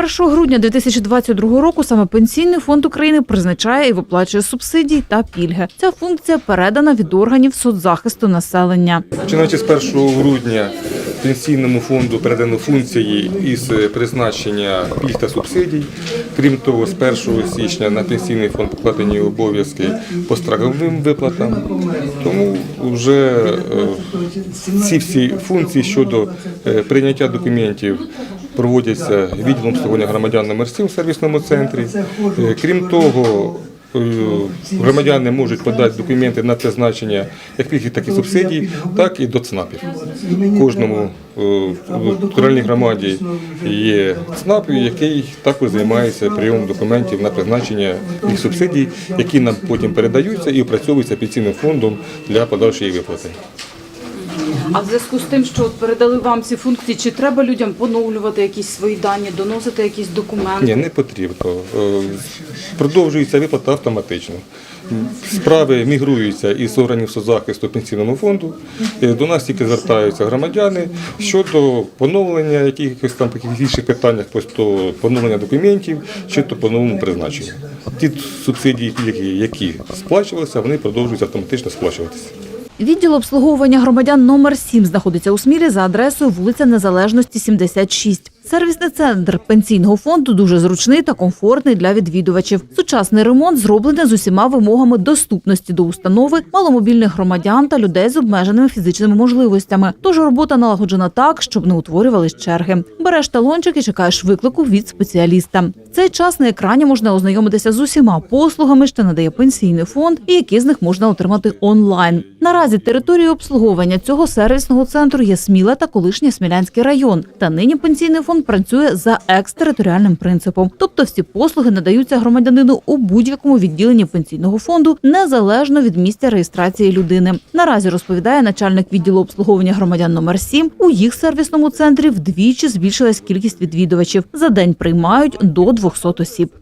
1 грудня 2022 року саме Пенсійний фонд України призначає і виплачує субсидії та пільги. Ця функція передана від органів соцзахисту населення. Починаючи з 1 грудня пенсійному фонду передано функції із призначення пільг та субсидій. Крім того, з 1 січня на пенсійний фонд покладені обов'язки по страховим виплатам. Тому вже е, ці всі функції щодо е, прийняття документів проводяться відділом обслуговування громадян номер 7 в сервісному центрі. Е, Крім того, Е, Громадяни можуть подати документи на призначення як пільги, так і субсидій, так і до ЦНАПів. Кожному е, територіальній громаді є ЦНАП, який також займається прийомом документів на призначення їх субсидій, які нам потім передаються і опрацьовуються пенсійним фондом для подальшої виплати. А в зв'язку з тим, що передали вам ці функції, чи треба людям поновлювати якісь свої дані, доносити якісь документи? Ні, не потрібно. Е, Продовжується виплата автоматично. Справи мігруються із органів соцзахисту пенсійному фонду. Е, До нас тільки звертаються громадяни щодо поновлення якихось там інших питаннях, просто поновлення документів чи то по новому призначенню. Ті субсидії, які сплачувалися, вони продовжують автоматично сплачуватися. Відділ обслуговування громадян номер 7 знаходиться у Смілі за адресою вулиця Незалежності, 76. Сервісний центр пенсійного фонду дуже зручний та комфортний для відвідувачів. Сучасний ремонт зроблений з усіма вимогами доступності до установи, маломобільних громадян та людей з обмеженими фізичними можливостями. Тож робота налагоджена так, щоб не утворювались черги. Береш талончик і чекаєш виклику від спеціаліста. Цей час на екрані можна ознайомитися з усіма послугами, що надає пенсійний фонд, і які з них можна отримати онлайн. Наразі територією обслуговування цього сервісного центру є Сміла та колишній Смілянський район. Та нині пенсійний фонд працює за екстериторіальним принципом, тобто всі послуги надаються громадянину у будь-якому відділенні пенсійного фонду незалежно від місця реєстрації людини. Наразі розповідає начальник відділу обслуговування громадян номер 7, у їх сервісному центрі вдвічі збільшилась кількість відвідувачів. За день приймають до 200 осіб.